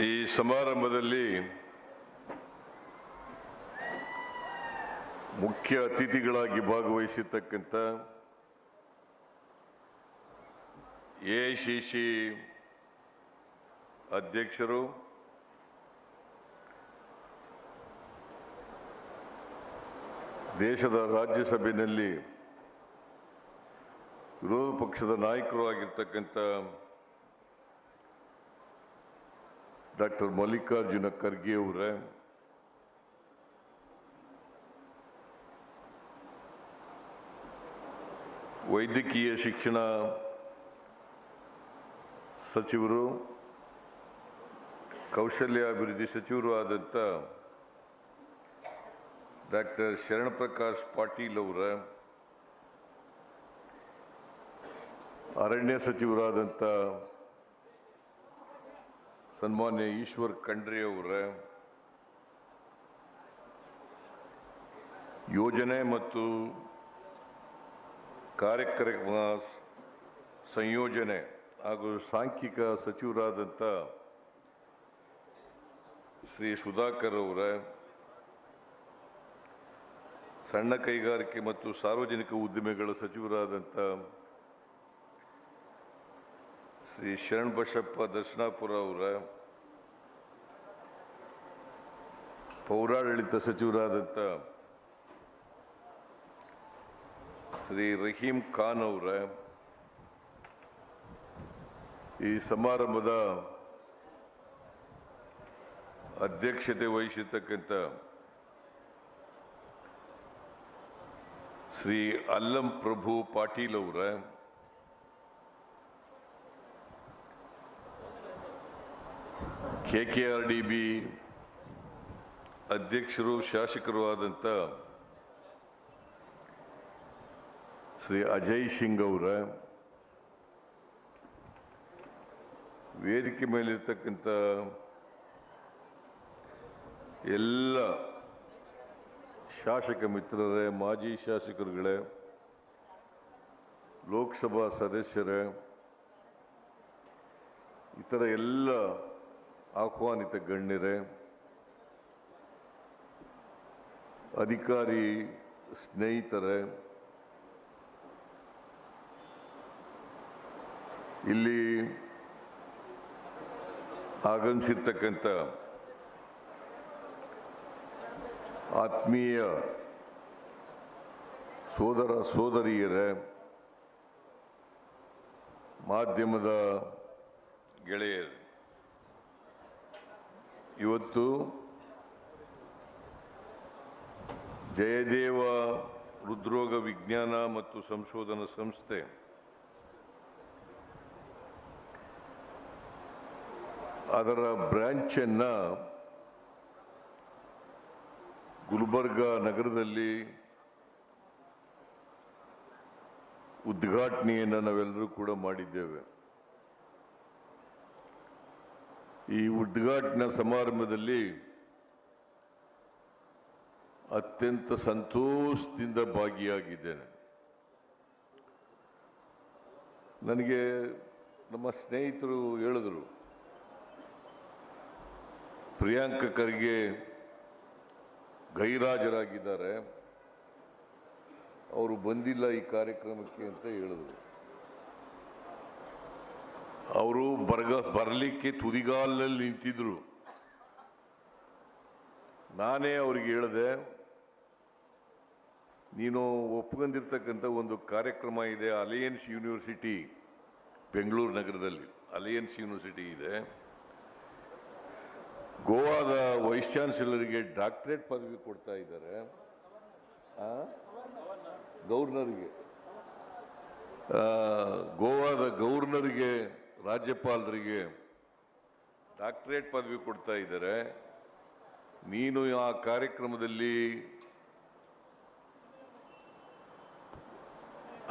ಈ ಸಮಾರಂಭದಲ್ಲಿ ಮುಖ್ಯ ಅತಿಥಿಗಳಾಗಿ ಭಾಗವಹಿಸಿರ್ತಕ್ಕಂಥ ಸಿ ಅಧ್ಯಕ್ಷರು ದೇಶದ ರಾಜ್ಯಸಭೆಯಲ್ಲಿ ವಿರೋಧ ಪಕ್ಷದ ನಾಯಕರು ಆಗಿರ್ತಕ್ಕಂಥ ಡಾಕ್ಟರ್ ಮಲ್ಲಿಕಾರ್ಜುನ ಖರ್ಗೆ ಅವರೇ. ವೈದ್ಯಕೀಯ ಶಿಕ್ಷಣ ಸಚಿವರು, ಕೌಶಲ್ಯಾಭಿವೃದ್ಧಿ ಸಚಿವರು ಆದಂಥ ಡಾಕ್ಟರ್ ಶರಣಪ್ರಕಾಶ್ ಪಾಟೀಲ್ ಅವರ. ಅರಣ್ಯ ಸಚಿವರಾದಂಥ ಸನ್ಮಾನ್ಯ ಈಶ್ವರ್ ಖಂಡ್ರೆ ಅವರ, ಯೋಜನೆ ಮತ್ತು ಕಾರ್ಯಕ್ರಮ ಸಂಯೋಜನೆ ಹಾಗೂ ಸಾಂಖ್ಯಿಕ ಸಚಿವರಾದಂಥ ಶ್ರೀ ಸುಧಾಕರ್ ಅವರ, ಸಣ್ಣ ಕೈಗಾರಿಕೆ ಮತ್ತು ಸಾರ್ವಜನಿಕ ಉದ್ದಿಮೆಗಳ ಸಚಿವರಾದಂಥ ಶ್ರೀ ಶರಣ್ ಬಸಪ್ಪ ದರ್ಶನಾಪುರ ಅವರ ಪೌರಾಡಳಿತ ಸಚಿವರಾದಂಥ ಶ್ರೀ ರಹೀಂ ಖಾನ್ ಅವರ ಈ ಸಮಾರಂಭದ ಅಧ್ಯಕ್ಷತೆ ವಹಿಸಿರ್ತಕ್ಕಂಥ ಶ್ರೀ ಅಲ್ಲಂ ಪ್ರಭು ಪಾಟೀಲ್ ಅವರ K K R D B ಅಧ್ಯಕ್ಷರು, ಶಾಸಕರು ಆದಂಥ ಶ್ರೀ ಅಜಯ್ ಸಿಂಗ್ ಅವರ, ವೇದಿಕೆ ಮೇಲಿರ್ತಕ್ಕಂಥ ಎಲ್ಲ ಶಾಸಕ ಮಿತ್ರರೇ, ಮಾಜಿ ಶಾಸಕರುಗಳೇ, ಲೋಕಸಭಾ ಸದಸ್ಯರೇ, ಇತರ ಎಲ್ಲ ಆಹ್ವಾನಿತ ಗಣ್ಯರೇ ಅಧಿಕಾರಿ ಸ್ನೇಹಿತರೇ ಇಲ್ಲಿ ಆಗಮಿಸಿರ್ತಕ್ಕಂಥ ಆತ್ಮೀಯ ಸೋದರ ಸೋದರಿಯರೇ ಮಾಧ್ಯಮದ ಗೆಳೆಯರು ಇವತ್ತು ಜಯದೇವ ಹೃದ್ರೋಗ ವಿಜ್ಞಾನ ಮತ್ತು ಸಂಶೋಧನಾ ಸಂಸ್ಥೆ ಅದರ ಬ್ರ್ಯಾಂಚನ್ನು ಗುಲ್ಬರ್ಗ ನಗರದಲ್ಲಿ ಉದ್ಘಾಟನೆಯನ್ನು ನಾವೆಲ್ಲರೂ ಕೂಡ ಮಾಡಿದ್ದೇವೆ. ಈ ಉದ್ಘಾಟನಾ ಸಮಾರಂಭದಲ್ಲಿ ಅತ್ಯಂತ ಸಂತೋಷದಿಂದ ಭಾಗಿಯಾಗಿದ್ದೇನೆ. ನನಗೆ ನಮ್ಮ ಸ್ನೇಹಿತರು ಹೇಳಿದರು, ಪ್ರಿಯಾಂಕ ಖರ್ಗೆ ಗೈರಾಜರಾಗಿದ್ದಾರೆ, ಅವರು ಬಂದಿಲ್ಲ ಈ ಕಾರ್ಯಕ್ರಮಕ್ಕೆ ಅಂತ ಹೇಳಿದರು. ಅವರು ಬರ್ಗ ಬರಲಿಕ್ಕೆ ತುದಿಗಾಲಲ್ಲಿ ನಿಂತಿದ್ರು. ನಾನೇ ಅವ್ರಿಗೆ ಹೇಳಿದೆ, ನೀನು ಒಪ್ಕೊಂಡಿರ್ತಕ್ಕಂಥ ಒಂದು ಕಾರ್ಯಕ್ರಮ ಇದೆ ಅಲಯನ್ಸ್ ಯೂನಿವರ್ಸಿಟಿ ಬೆಂಗಳೂರು ನಗರದಲ್ಲಿ. ಅಲಯನ್ಸ್ ಯೂನಿವರ್ಸಿಟಿ ಇದೆ. ಗೋವಾದ ವೈಸ್ ಚಾನ್ಸಲರ್ಗೆ ಡಾಕ್ಟ್ರೇಟ್ ಪದವಿ ಕೊಡ್ತಾ ಇದ್ದಾರೆ. ಗೌರ್ನರ್ಗೆ. ಗೋವಾದ ಗವರ್ನರ್ಗೆ ರಾಜ್ಯಪಾಲರಿಗೆ ಡಾಕ್ಟರೇಟ್ ಪದವಿ ಕೊಡ್ತಾ ಇದ್ದಾರೆ. ನೀನು ಆ ಕಾರ್ಯಕ್ರಮದಲ್ಲಿ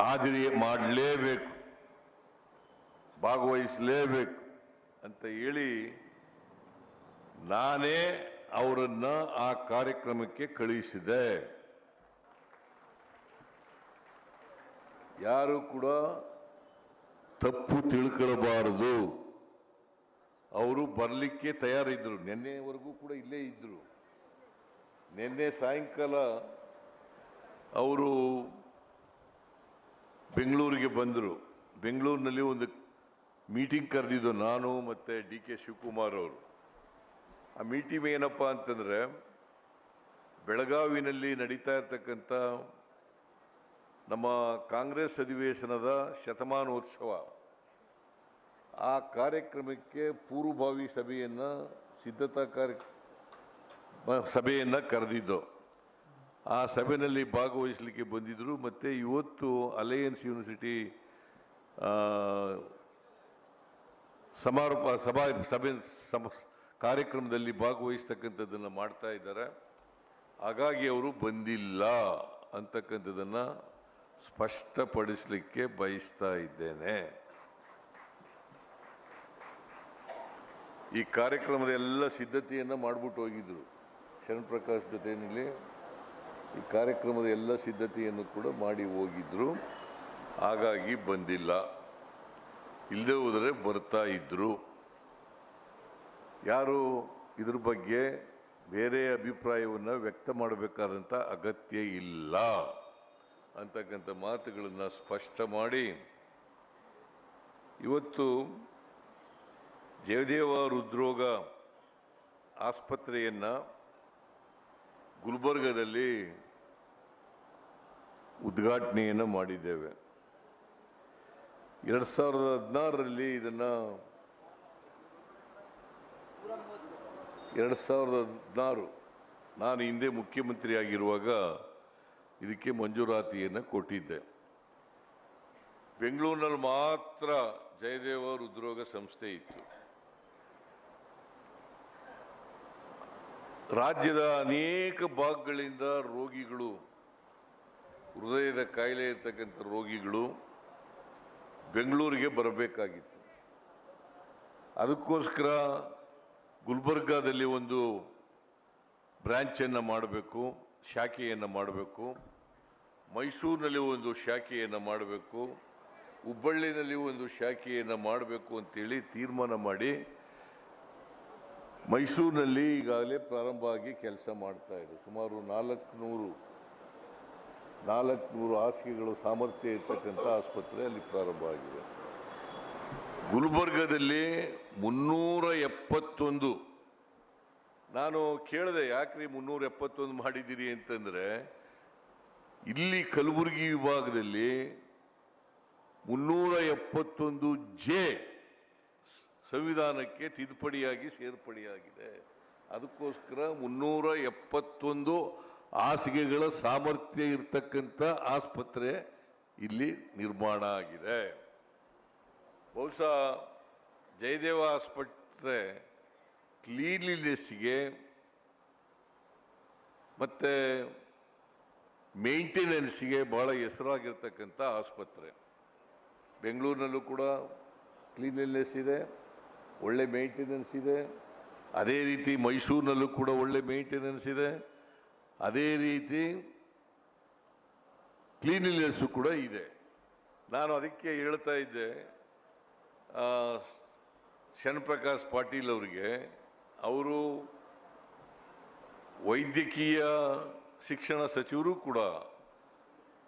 ಹಾಜರಿ ಮಾಡಲೇಬೇಕು, ಭಾಗವಹಿಸಲೇಬೇಕು ಅಂತ ಹೇಳಿ ನಾನೇ ಅವರನ್ನ ಆ ಕಾರ್ಯಕ್ರಮಕ್ಕೆ ಕಳುಹಿಸಿದೆ ಯಾರು ಕೂಡ ತಪ್ಪು ತಿಳ್ಕೊಳ್ಬಾರದು. ಅವರು ಬರಲಿಕ್ಕೆ ತಯಾರಿದ್ರು. ನಿನ್ನೆವರೆಗೂ ಕೂಡ ಇಲ್ಲೇ ಇದ್ರು. ನಿನ್ನೆ ಸಾಯಂಕಾಲ ಅವರು ಬೆಂಗಳೂರಿಗೆ ಬಂದರು. ಬೆಂಗಳೂರಿನಲ್ಲಿ ಒಂದು ಮೀಟಿಂಗ್ ಕರೆದಿದ್ದು ನಾನು ಮತ್ತು ಡಿ ಕೆ ಶಿವಕುಮಾರ್ ಅವರು. ಆ ಮೀಟಿಂಗ್ ಏನಪ್ಪ ಅಂತಂದರೆ, ಬೆಳಗಾವಿನಲ್ಲಿ ನಡೀತಾ ಇರ್ತಕ್ಕಂಥ ನಮ್ಮ ಕಾಂಗ್ರೆಸ್ ಅಧಿವೇಶನದ ಶತಮಾನೋತ್ಸವ. ಆ ಕಾರ್ಯಕ್ರಮಕ್ಕೆ ಪೂರ್ವಭಾವಿ ಸಭೆಯನ್ನು, ಸಿದ್ಧತಾ ಕಾರ್ಯ, ಸಭೆಯನ್ನು ಕರೆದಿದ್ದು. ಆ ಸಭೆಯಲ್ಲಿ ಭಾಗವಹಿಸಲಿಕ್ಕೆ ಬಂದಿದ್ದರು ಮತ್ತು ಇವತ್ತು ಅಲಯನ್ಸ್ ಯೂನಿವರ್ಸಿಟಿ ಸಮಾರೋಪ, ಸಭಾ, ಸಭೆ ಸಮ ಕಾರ್ಯಕ್ರಮದಲ್ಲಿ ಭಾಗವಹಿಸ್ತಕ್ಕಂಥದ್ದನ್ನು ಮಾಡ್ತಾ ಇದ್ದಾರೆ. ಹಾಗಾಗಿ ಅವರು ಬಂದಿಲ್ಲ ಅಂತಕ್ಕಂಥದ್ದನ್ನು ಸ್ಪಷ್ಟಪಡಿಸಲಿಕ್ಕೆ ಬಯಸ್ತಾ ಇದ್ದೇನೆ. ಈ ಕಾರ್ಯಕ್ರಮದ ಎಲ್ಲ ಸಿದ್ಧತೆಯನ್ನು ಮಾಡಿಬಿಟ್ಟು ಹೋಗಿದ್ರು. ಶರಣ್ ಪ್ರಕಾಶ್ ಜೊತೆಯಲ್ಲಿ ಈ ಕಾರ್ಯಕ್ರಮದ ಎಲ್ಲ ಸಿದ್ಧತೆಯನ್ನು ಕೂಡ ಮಾಡಿ ಹೋಗಿದ್ರು. ಹಾಗಾಗಿ ಬಂದಿಲ್ಲ. ಇಲ್ಲದೆ ಹೋದರೆ ಬರ್ತಾ ಇದ್ದರು ಯಾರು ಇದ್ರ ಬಗ್ಗೆ ಬೇರೆ ಅಭಿಪ್ರಾಯವನ್ನು ವ್ಯಕ್ತ ಮಾಡಬೇಕಾದಂಥ ಅಗತ್ಯ ಇಲ್ಲ. ಅಂತಕ್ಕಂಥ ಮಾತುಗಳನ್ನು ಸ್ಪಷ್ಟ ಮಾಡಿ. ಇವತ್ತು ಜಯದೇವ ಹೃದ್ರೋಗ ಆಸ್ಪತ್ರೆಯನ್ನು ಗುಲ್ಬರ್ಗದಲ್ಲಿ ಉದ್ಘಾಟನೆಯನ್ನು ಮಾಡಿದ್ದೇವೆ. ಎರಡು ಸಾವಿರದ ಹದಿನಾರರಲ್ಲಿ ಇದನ್ನು ಎರಡು ಸಾವಿರದ ಹದಿನಾರು ನಾನು ಹಿಂದೆ ಮುಖ್ಯಮಂತ್ರಿ ಆಗಿರುವಾಗ ಇದಕ್ಕೆ ಮಂಜೂರಾತಿಯನ್ನು ಕೊಟ್ಟಿದ್ದೆ. ಬೆಂಗಳೂರಿನಲ್ಲಿ ಮಾತ್ರ ಜಯದೇವ ಹೃದ್ರೋಗ ಸಂಸ್ಥೆ ಇತ್ತು. ರಾಜ್ಯದ ಅನೇಕ ಭಾಗಗಳಿಂದ ರೋಗಿಗಳು, ಹೃದಯದ ಕಾಯಿಲೆ ಇರ್ತಕ್ಕಂಥ ರೋಗಿಗಳು ಬೆಂಗಳೂರಿಗೆ ಬರಬೇಕಾಗಿತ್ತು. ಅದಕ್ಕೋಸ್ಕರ ಗುಲ್ಬರ್ಗಾದಲ್ಲಿ ಒಂದು ಬ್ರ್ಯಾಂಚನ್ನು ಮಾಡಬೇಕು. ಶಾಖೆಯನ್ನು ಮಾಡಬೇಕು. ಮೈಸೂರಿನಲ್ಲಿ ಒಂದು ಶಾಖೆಯನ್ನು ಮಾಡಬೇಕು. ಹುಬ್ಬಳ್ಳಿನಲ್ಲಿ ಒಂದು ಶಾಖೆಯನ್ನು ಮಾಡಬೇಕು ಅಂತೇಳಿ ತೀರ್ಮಾನ ಮಾಡಿ ಮೈಸೂರಿನಲ್ಲಿ ಈಗಾಗಲೇ ಪ್ರಾರಂಭ ಆಗಿ ಕೆಲಸ ಮಾಡ್ತಾ ಇದೆ. ಸುಮಾರು ನಾಲ್ಕುನೂರು ನಾಲ್ಕುನೂರು ಹಾಸಿಗೆಗಳು ಸಾಮರ್ಥ್ಯ ಇರ್ತಕ್ಕಂಥ ಆಸ್ಪತ್ರೆ ಅಲ್ಲಿ ಪ್ರಾರಂಭ ಆಗಿದೆ. ಗುಲ್ಬರ್ಗದಲ್ಲಿ ಮುನ್ನೂರ ಎಪ್ಪತ್ತೊಂದು ನಾನು ಕೇಳಿದೆ, ಯಾಕ್ರಿ ಮುನ್ನೂರ ಎಪ್ಪತ್ತೊಂದು ಮಾಡಿದ್ದೀರಿ ಅಂತಂದರೆ, ಇಲ್ಲಿ ಕಲಬುರಗಿ ವಿಭಾಗದಲ್ಲಿ ಮುನ್ನೂರ ಎಪ್ಪತ್ತೊಂದು ಜೆ ಸಂವಿಧಾನಕ್ಕೆ ತಿದ್ದುಪಡಿಯಾಗಿ ಸೇರ್ಪಡೆಯಾಗಿದೆ. ಅದಕ್ಕೋಸ್ಕರ ಮುನ್ನೂರ ಎಪ್ಪತ್ತೊಂದು ಹಾಸಿಗೆಗಳ ಸಾಮರ್ಥ್ಯ ಇರತಕ್ಕಂಥ ಆಸ್ಪತ್ರೆ ಇಲ್ಲಿ ನಿರ್ಮಾಣ ಆಗಿದೆ. ಬಹುಶಃ ಜಯದೇವ ಆಸ್ಪತ್ರೆ ಕ್ಲೀನ್ಲಿನೆಸ್ಗೆ ಮತ್ತು ಮೇಂಟೆನೆನ್ಸ್ಗೆ ಬಹಳ ಹೆಸರಾಗಿರ್ತಕ್ಕಂಥ ಆಸ್ಪತ್ರೆ. ಬೆಂಗಳೂರಿನಲ್ಲೂ ಕೂಡ ಕ್ಲೀನ್ಲಿನೆಸ್ ಇದೆ ಒಳ್ಳೆ ಮೇಂಟೆನೆನ್ಸ್ ಇದೆ. ಅದೇ ರೀತಿ ಮೈಸೂರಿನಲ್ಲೂ ಕೂಡ ಒಳ್ಳೆ ಮೇಂಟೆನೆನ್ಸ್ ಇದೆ. ಅದೇ ರೀತಿ ಕ್ಲೀನ್ಲಿನೆಸ್ಸು ಕೂಡ ಇದೆ. ನಾನು ಅದಕ್ಕೆ ಹೇಳ್ತಾ ಇದ್ದೆ ಆ, ಶರಣಪ್ರಕಾಶ್ ಪಾಟೀಲ್ ಅವರಿಗೆ ಅವರು ವೈದ್ಯಕೀಯ ಶಿಕ್ಷಣ ಸಚಿವರು ಕೂಡ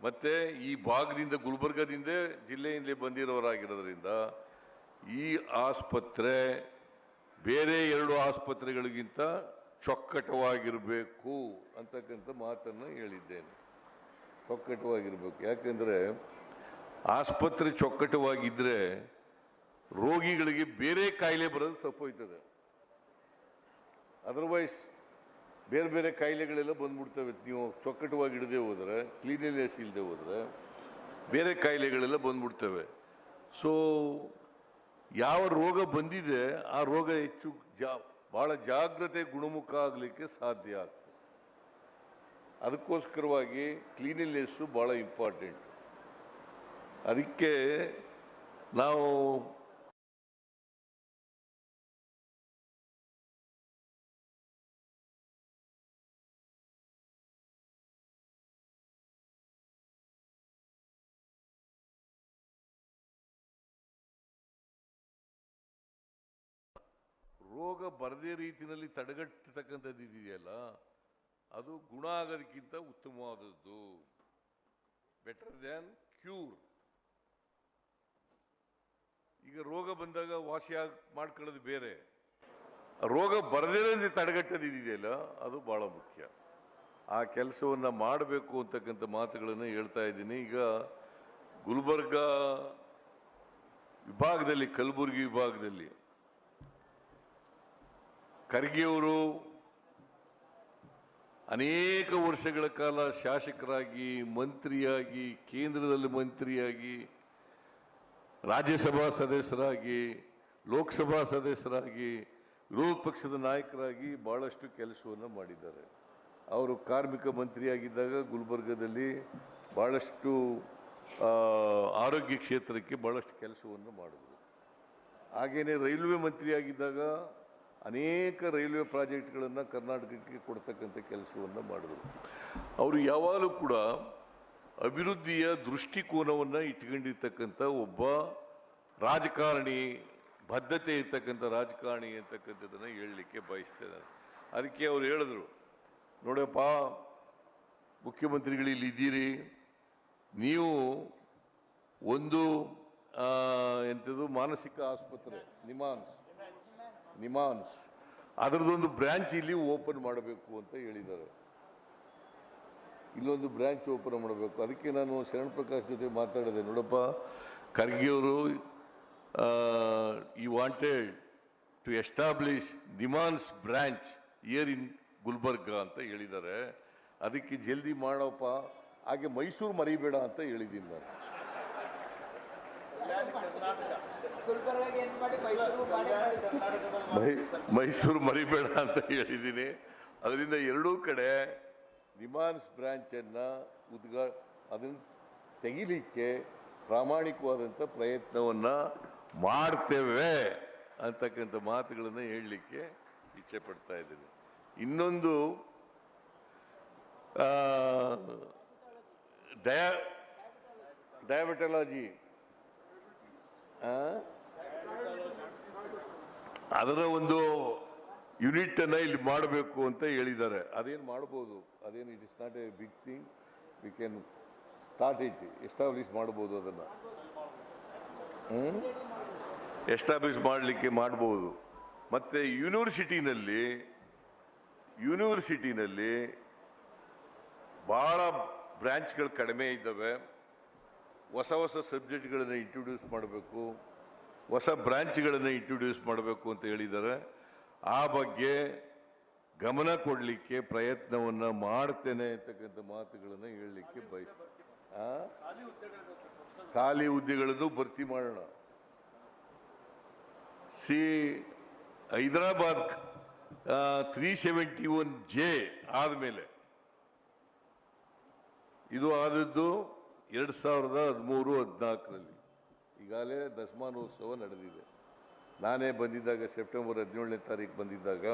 ಮತ್ತೆ ಈ ಭಾಗದಿಂದ, ಗುಲ್ಬರ್ಗದಿಂದ ಜಿಲ್ಲೆಯಿಂದಲೇ ಬಂದಿರೋರಾಗಿರೋದ್ರಿಂದ ಈ ಆಸ್ಪತ್ರೆ ಬೇರೆ ಎರಡು ಆಸ್ಪತ್ರೆಗಳಿಗಿಂತ ಚೊಕ್ಕಟವಾಗಿರಬೇಕು ಅಂತಕ್ಕಂಥ ಮಾತನ್ನು ಹೇಳಿದ್ದೇನೆ. ಚೊಕ್ಕಟವಾಗಿರಬೇಕು. ಯಾಕೆಂದರೆ ಆಸ್ಪತ್ರೆ ಚೊಕ್ಕಟವಾಗಿದ್ದರೆ ರೋಗಿಗಳಿಗೆ ಬೇರೆ ಕಾಯಿಲೆ ಬರೋದು ತಪ್ಪೋಯ್ತದೆ. ಅದರ್ವೈಸ್ ಬೇರೆ ಬೇರೆ ಕಾಯಿಲೆಗಳೆಲ್ಲ ಬಂದ್ಬಿಡ್ತವೆ. ನೀವು ಚೊಕ್ಕಟವಾಗಿ ಇಡದೆ ಹೋದರೆ ಕ್ಲೀನಿನೆಸ್ ಇಲ್ಲದೆ ಹೋದರೆ, ಬೇರೆ ಕಾಯಿಲೆಗಳೆಲ್ಲ ಬಂದ್ಬಿಡ್ತವೆ. ಸೊ ಯಾವ ರೋಗ ಬಂದಿದೆ, ಆ ರೋಗ ಹೆಚ್ಚು ಜಾ ಭಾಳ ಜಾಗ್ರತೆ, ಗುಣಮುಖ ಆಗಲಿಕ್ಕೆ ಸಾಧ್ಯ ಆಗ್ತದೆ. ಅದಕ್ಕೋಸ್ಕರವಾಗಿ ಕ್ಲೀನಿನೆಸ್ಸು ಭಾಳ ಇಂಪಾರ್ಟೆಂಟ್. ಅದಕ್ಕೆ ನಾವು ರೋಗ ಬರದೇ ರೀತಿಯಲ್ಲಿ ತಡೆಗಟ್ಟತಕ್ಕಂಥದ್ದು ಇದೆಯಲ್ಲ ಅದು ಗುಣ ಆಗೋದಕ್ಕಿಂತ ಉತ್ತಮವಾದದ್ದು. ಬೆಟರ್ ದ್ಯಾನ್ ಕ್ಯೂರ್ ಈಗ ರೋಗ ಬಂದಾಗ ವಾಸಿ ಆಗ್, ಮಾಡ್ಕೊಳ್ಳೋದು ಬೇರೆ. ರೋಗ ಬರದೇ ತಡೆಗಟ್ಟೋದು ಇದೆಯಲ್ಲ ಅದು ಬಹಳ ಮುಖ್ಯ. ಆ ಕೆಲಸವನ್ನು ಮಾಡಬೇಕು ಅಂತಕ್ಕಂಥ ಮಾತುಗಳನ್ನು ಹೇಳ್ತಾ ಇದ್ದೀನಿ. ಈಗ ಗುಲ್ಬರ್ಗ ವಿಭಾಗದಲ್ಲಿ, ಕಲಬುರಗಿ ವಿಭಾಗದಲ್ಲಿ ಖರ್ಗೆಯವರು ಅನೇಕ ವರ್ಷಗಳ ಕಾಲ ಶಾಸಕರಾಗಿ, ಮಂತ್ರಿಯಾಗಿ, ಕೇಂದ್ರದಲ್ಲಿ ಮಂತ್ರಿಯಾಗಿ, ರಾಜ್ಯಸಭಾ ಸದಸ್ಯರಾಗಿ, ಲೋಕಸಭಾ ಸದಸ್ಯರಾಗಿ, ವಿರೋಧ ಪಕ್ಷದ ನಾಯಕರಾಗಿ ಬಹಳಷ್ಟು ಕೆಲಸವನ್ನು ಮಾಡಿದ್ದಾರೆ. ಅವರು ಕಾರ್ಮಿಕ ಮಂತ್ರಿಯಾಗಿದ್ದಾಗ ಗುಲ್ಬರ್ಗದಲ್ಲಿ ಭಾಳಷ್ಟು ಆರೋಗ್ಯ ಕ್ಷೇತ್ರಕ್ಕೆ ಭಾಳಷ್ಟು ಕೆಲಸವನ್ನು ಮಾಡಿದರು. ಹಾಗೆಯೇ ರೈಲ್ವೆ ಮಂತ್ರಿಯಾಗಿದ್ದಾಗ ಅನೇಕ ರೈಲ್ವೆ ಪ್ರಾಜೆಕ್ಟ್ಗಳನ್ನು ಕರ್ನಾಟಕಕ್ಕೆ ಕೊಡ್ತಕ್ಕಂಥ ಕೆಲಸವನ್ನು ಮಾಡಿದರು. ಅವರು ಯಾವಾಗಲೂ ಕೂಡ ಅಭಿವೃದ್ಧಿಯ ದೃಷ್ಟಿಕೋನವನ್ನು ಇಟ್ಕೊಂಡಿರ್ತಕ್ಕಂಥ ಒಬ್ಬ ರಾಜಕಾರಣಿ, ಬದ್ಧತೆ ಇರ್ತಕ್ಕಂಥ ರಾಜಕಾರಣಿ ಅಂತಕ್ಕಂಥದ್ದನ್ನು ಹೇಳಲಿಕ್ಕೆ ಬಯಸ್ತೇನೆ ಅದಕ್ಕೆ ಅವ್ರು ಹೇಳಿದ್ರು, ನೋಡಪ್ಪ, ಮುಖ್ಯಮಂತ್ರಿಗಳು ಇಲ್ಲಿ ಇದ್ದೀರಿ, ನೀವು ಒಂದು ಎಂಥದ್ದು ಮಾನಸಿಕ ಆಸ್ಪತ್ರೆ, ನಿಮಾನ್ಸ್ ನಿಮಾನ್ಸ್. ಅದರದೊಂದು ಬ್ರ್ಯಾಂಚ್ ಇಲ್ಲಿ ಓಪನ್ ಮಾಡಬೇಕು ಅಂತ ಹೇಳಿದ್ದಾರೆ ಇಲ್ಲೊಂದು ಬ್ರ್ಯಾಂಚ್ ಓಪನ್ ಮಾಡಬೇಕು. ಅದಕ್ಕೆ ನಾನು ಶರಣ್ ಪ್ರಕಾಶ್ ಜೊತೆ ಮಾತಾಡಿದೆ. ನೋಡಪ್ಪ, ಖರ್ಗೆಯವರು you wanted to establish NIMHANS branch here in Gulbarga ಅಂತ ಹೇಳಿದ್ದಾರೆ. ಅದಕ್ಕೆ ಜಲ್ದಿ ಮಾಡಪ್ಪ. ಹಾಗೆ ಮೈಸೂರು ಮರಿಬೇಡ ಅಂತ ಹೇಳಿದ್ದೀನಿ ನಾನು. ಮೈಸೂರು ಮಾಡಿ ಮೈ ಮೈಸೂರು ಮರಿಬೇಡ ಅಂತ ಹೇಳಿದ್ದೀನಿ ಅದರಿಂದ ಎರಡೂ ಕಡೆ ನಿಮಾನ್ಸ್ ಬ್ರಾಂಚನ್ನು ಉದ್ಘಾ ಅದನ್ನು ತೆಗಿಲಿಕ್ಕೆ ಪ್ರಾಮಾಣಿಕವಾದಂಥ ಪ್ರಯತ್ನವನ್ನು ಮಾಡ್ತೇವೆ ಅಂತಕ್ಕಂಥ ಮಾತುಗಳನ್ನು ಹೇಳಲಿಕ್ಕೆ ಇಚ್ಛೆ ಪಡ್ತಾ ಇದ್ದೀನಿ. ಇನ್ನೊಂದು ಡಯಾ ಡಯಾಬಿಟಲಾಜಿ. ಅದರ ಒಂದು ಯೂನಿಟ್ ಅನ್ನ ಇಲ್ಲಿ ಮಾಡಬೇಕು ಅಂತ ಹೇಳಿದ್ದಾರೆ. ಅದೇನು ಮಾಡ್ಬೋದು? ಅದೇನು it is not a big thing we can start it establish ಮಾಡ್ಬೋದು ಅದನ್ನ. ಎಸ್ಟಾಬ್ಲಿಷ್ ಮಾಡಲಿಕ್ಕೆ ಮಾಡ್ಬೋದು. ಮತ್ತೆ ಯೂನಿವರ್ಸಿಟಿನಲ್ಲಿ ಯೂನಿವರ್ಸಿಟಿನಲ್ಲಿ ಬಹಳ ಬ್ರ್ಯಾಂಚ್ಗಳು ಕಡಿಮೆ ಇದ್ದಾವೆ. ಹೊಸ ಹೊಸ ಸಬ್ಜೆಕ್ಟ್ಗಳನ್ನು ಇಂಟ್ರೊಡ್ಯೂಸ್ ಮಾಡಬೇಕು, ಹೊಸ ಬ್ರಾಂಚ್ಗಳನ್ನು ಇಂಟ್ರೊಡ್ಯೂಸ್ ಮಾಡಬೇಕು ಅಂತ ಹೇಳಿದ್ದಾರೆ ಆ ಬಗ್ಗೆ ಗಮನ ಕೊಡಲಿಕ್ಕೆ ಪ್ರಯತ್ನವನ್ನು ಮಾಡ್ತೇನೆ ಅಂತಕ್ಕಂಥ ಮಾತುಗಳನ್ನು ಹೇಳಲಿಕ್ಕೆ ಬಯಸ್ತೇನೆ? ಖಾಲಿ ಹುದ್ದೆಗಳನ್ನು ಭರ್ತಿ ಮಾಡೋಣ see, Hyderabad three seventy one J ಆದಮೇಲೆ, ಇದು ಆದದ್ದು ಎರಡು ಸಾವಿರದ ಹದಿಮೂರು ಹದಿನಾಲ್ಕರಲ್ಲಿ ಈಗಾಗಲೇ ದಸಮಾನೋತ್ಸವ ನಡೆದಿದೆ. ನಾನೇ ಬಂದಿದ್ದಾಗ ಸೆಪ್ಟೆಂಬರ್ ಹದಿನೇಳನೇ ತಾರೀಕು ಬಂದಿದ್ದಾಗ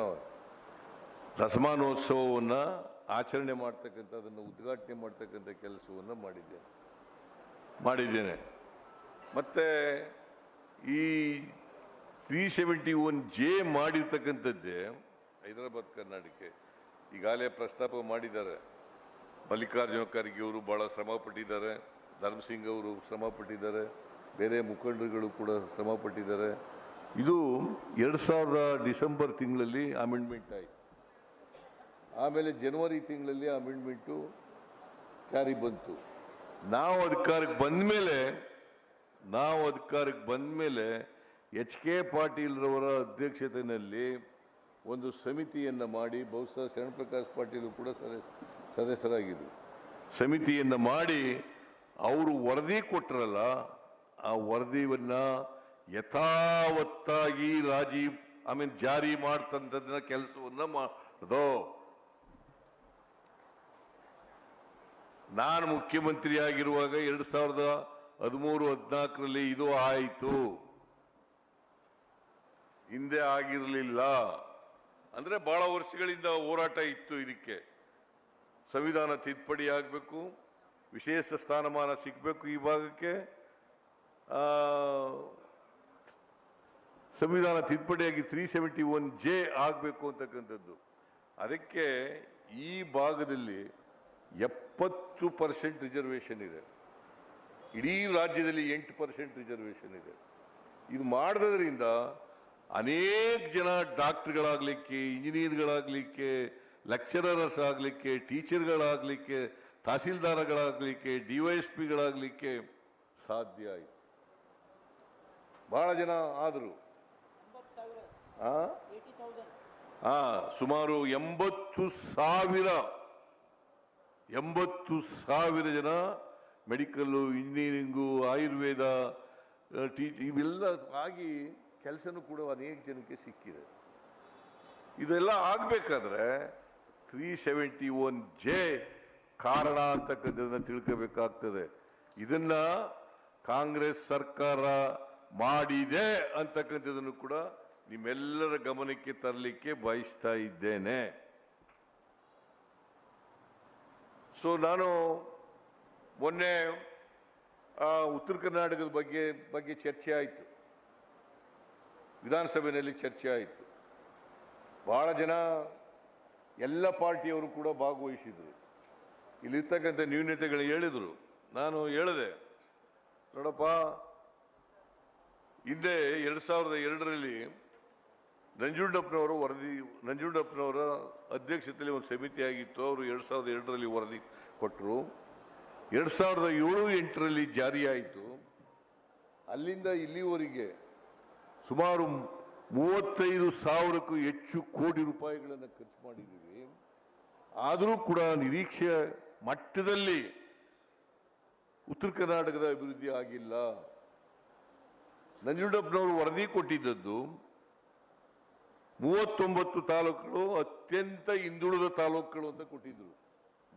ದಸಮಾನೋತ್ಸವವನ್ನು ಆಚರಣೆ ಮಾಡ್ತಕ್ಕಂಥದ್ದನ್ನು ಉದ್ಘಾಟನೆ ಮಾಡ್ತಕ್ಕಂಥ ಕೆಲಸವನ್ನು ಮಾಡಿದ್ದೇನೆ ಮಾಡಿದ್ದೇನೆ. ಮತ್ತು ಈ ತ್ರೀ ಸೆವೆಂಟಿ ಒನ್ ಜೆ ಮಾಡಿರ್ತಕ್ಕಂಥದ್ದೇ ಹೈದರಾಬಾದ್ ಕರ್ನಾಟಕ ಈಗಾಗಲೇ ಪ್ರಸ್ತಾಪ ಮಾಡಿದ್ದಾರೆ. ಮಲ್ಲಿಕಾರ್ಜುನ ಖರ್ಗೆ ಅವರು ಭಾಳ ಶ್ರಮ ಪಟ್ಟಿದ್ದಾರೆ ಧರ್ಮಸಿಂಗ್ ಅವರು ಶ್ರಮ ಪಟ್ಟಿದ್ದಾರೆ, ಬೇರೆ ಮುಖಂಡರುಗಳು ಕೂಡ ಶ್ರಮ ಪಟ್ಟಿದ್ದಾರೆ. ಇದು ಎರಡು ಸಾವಿರದ ಡಿಸೆಂಬರ್ ತಿಂಗಳಲ್ಲಿ ಅಮೆಂಡ್ಮೆಂಟ್ ಆಯಿತು. ಆಮೇಲೆ ಜನವರಿ ತಿಂಗಳಲ್ಲಿ ಅಮೆಂಡ್ಮೆಂಟು ಜಾರಿ ಬಂತು. ನಾವು ಅಧಿಕಾರಕ್ಕೆ ಬಂದ ಮೇಲೆ, ನಾವು ಅಧಿಕಾರಕ್ಕೆ ಬಂದ ಮೇಲೆ ಎಚ್ ಕೆ ಪಾಟೀಲ್ರವರ ಅಧ್ಯಕ್ಷತೆಯಲ್ಲಿ ಒಂದು ಸಮಿತಿಯನ್ನು ಮಾಡಿ, ಬಹುಶಃ ಶರಣಪ್ರಕಾಶ್ ಪಾಟೀಲು ಕೂಡ ಸದ- ಸದಸ್ಯರಾಗಿದ್ದರು ಸಮಿತಿಯನ್ನು ಮಾಡಿ ಅವರು ವರದಿ ಕೊಟ್ಟರಲ್ಲ ಆ ವರದಿಯನ್ನು ಯಥಾವತ್ತಾಗಿ ರಾಜಿ ಐ ಜಾರಿ ಮಾಡ್ತಂಥದ್ದನ್ನ ಕೆಲಸವನ್ನು ಮಾಡೋದು. ನಾನು ಮುಖ್ಯಮಂತ್ರಿ ಆಗಿರುವಾಗ ಎರಡ್ ಸಾವಿರದ ಹದಿಮೂರು, ಹದಿನಾಲ್ಕರಲ್ಲಿ ಇದು ಆಯಿತು. ಹಿಂದೆ ಆಗಿರಲಿಲ್ಲ. ಅಂದ್ರೆ ಬಹಳ ವರ್ಷಗಳಿಂದ ಹೋರಾಟ ಇತ್ತು ಇದಕ್ಕೆ. ಸಂವಿಧಾನ ತಿದ್ದುಪಡಿ ಆಗಬೇಕು ವಿಶೇಷ ಸ್ಥಾನಮಾನ ಸಿಗಬೇಕು ಈ ಭಾಗಕ್ಕೆ. ಸಂವಿಧಾನ ತಿದ್ದುಪಡಿಯಾಗಿ ತ್ರೀ ಸೆವೆಂಟಿ ಒನ್ ಜೆ ಆಗಬೇಕು ಅಂತಕ್ಕಂಥದ್ದು. ಅದಕ್ಕೆ ಈ ಭಾಗದಲ್ಲಿ ಎಪ್ಪತ್ತು ಪರ್ಸೆಂಟ್ ರಿಸರ್ವೇಷನ್ ಇದೆ. ಇಡೀ ರಾಜ್ಯದಲ್ಲಿ ಎಂಟು ಪರ್ಸೆಂಟ್ ರಿಸರ್ವೇಷನ್ ಇದೆ. ಇದು ಮಾಡೋದ್ರಿಂದ ಅನೇಕ ಜನ ಡಾಕ್ಟರ್ಗಳಾಗಲಿಕ್ಕೆ, ಇಂಜಿನಿಯರ್ಗಳಾಗಲಿಕ್ಕೆ ಲೆಕ್ಚರರ್ಸ್ ಆಗಲಿಕ್ಕೆ ಟೀಚರ್ಗಳಾಗಲಿಕ್ಕೆ ತಹಸೀಲ್ದಾರ್ಗಳಾಗಲಿಕ್ಕೆ, ಡಿ ವೈ ಎಸ್ ಪಿಗಳಾಗಲಿಕ್ಕೆ ಸಾಧ್ಯ ಆಯಿತು. ಭಾಳ ಜನ ಆದರು. ಹಾಂ ಸುಮಾರು ಎಂಬತ್ತು ಸಾವಿರ ಎಂಬತ್ತು ಸಾವಿರ ಜನ ಮೆಡಿಕಲ್ಲು, ಇಂಜಿನಿಯರಿಂಗು, ಆಯುರ್ವೇದ ಟೀಚ್ ಇವೆಲ್ಲ ಆಗಿ ಕೆಲಸನೂ ಕೂಡ ಅನೇಕ ಜನಕ್ಕೆ ಸಿಕ್ಕಿದೆ. ಇದೆಲ್ಲ ಆಗಬೇಕಾದ್ರೆ ತ್ರೀ ಸೆವೆಂಟಿ ಒನ್ ಜೆ ಕಾರಣ ಅಂತಕ್ಕಂಥದ್ದನ್ನು ತಿಳ್ಕೋಬೇಕಾಗ್ತದೆ. ಇದನ್ನ ಕಾಂಗ್ರೆಸ್ ಸರ್ಕಾರ ಮಾಡಿದೆ ಅಂತಕ್ಕಂಥದ್ದನ್ನು ಕೂಡ ನಿಮ್ಮೆಲ್ಲರ ಗಮನಕ್ಕೆ ತರಲಿಕ್ಕೆ ಬಯಸ್ತಾ ಇದ್ದೇನೆ. ಸೊ ನಾನು ಮೊನ್ನೆ ಉತ್ತರ ಕರ್ನಾಟಕದ ಬಗ್ಗೆ ಬಗ್ಗೆ ಚರ್ಚೆ ಆಯಿತು. ವಿಧಾನಸಭೆಯಲ್ಲಿ ಚರ್ಚೆ ಆಯಿತು. ಭಾಳ ಜನ ಎಲ್ಲ ಪಾರ್ಟಿಯವರು ಕೂಡ ಭಾಗವಹಿಸಿದರು. ಇಲ್ಲಿರ್ತಕ್ಕಂಥ ನ್ಯೂನತೆಗಳು ಹೇಳಿದರು. ನಾನು ಹೇಳಿದೆ, ನೋಡಪ್ಪ, ಹಿಂದೆ ಎರಡು ಸಾವಿರದ ಎರಡರಲ್ಲಿ ನಂಜುಂಡಪ್ಪನವರು ವರದಿ, ನಂಜುಂಡಪ್ಪನವರ ಅಧ್ಯಕ್ಷತೆಯಲ್ಲಿ ಒಂದು ಸಮಿತಿ ಆಗಿತ್ತು. ಅವರು ಎರಡು ಸಾವಿರದ ಎರಡರಲ್ಲಿ ವರದಿ ಕೊಟ್ಟರು ಎರಡು ಸಾವಿರದ ಏಳು ಎಂಟರಲ್ಲಿ ಜಾರಿಯಾಯಿತು. ಅಲ್ಲಿಂದ ಇಲ್ಲಿವರೆಗೆ ಸುಮಾರು ಮೂವತ್ತೈದು ಸಾವಿರಕ್ಕೂ ಹೆಚ್ಚು ಕೋಟಿ ರೂಪಾಯಿಗಳನ್ನು ಖರ್ಚು ಮಾಡಿದ್ದೀವಿ. ಆದರೂ ಕೂಡ ನಿರೀಕ್ಷೆ ಮಟ್ಟದಲ್ಲಿ ಉತ್ತರ ಕರ್ನಾಟಕದ ಅಭಿವೃದ್ಧಿ ಆಗಿಲ್ಲ. ನಂಜುಂಡಪ್ಪನವರು ವರದಿ ಕೊಟ್ಟಿದ್ದದ್ದು, ಮೂವತ್ತೊಂಬತ್ತು ತಾಲೂಕುಗಳು ಅತ್ಯಂತ ಹಿಂದುಳಿದ ತಾಲೂಕುಗಳು ಅಂತ ಕೊಟ್ಟಿದ್ರು.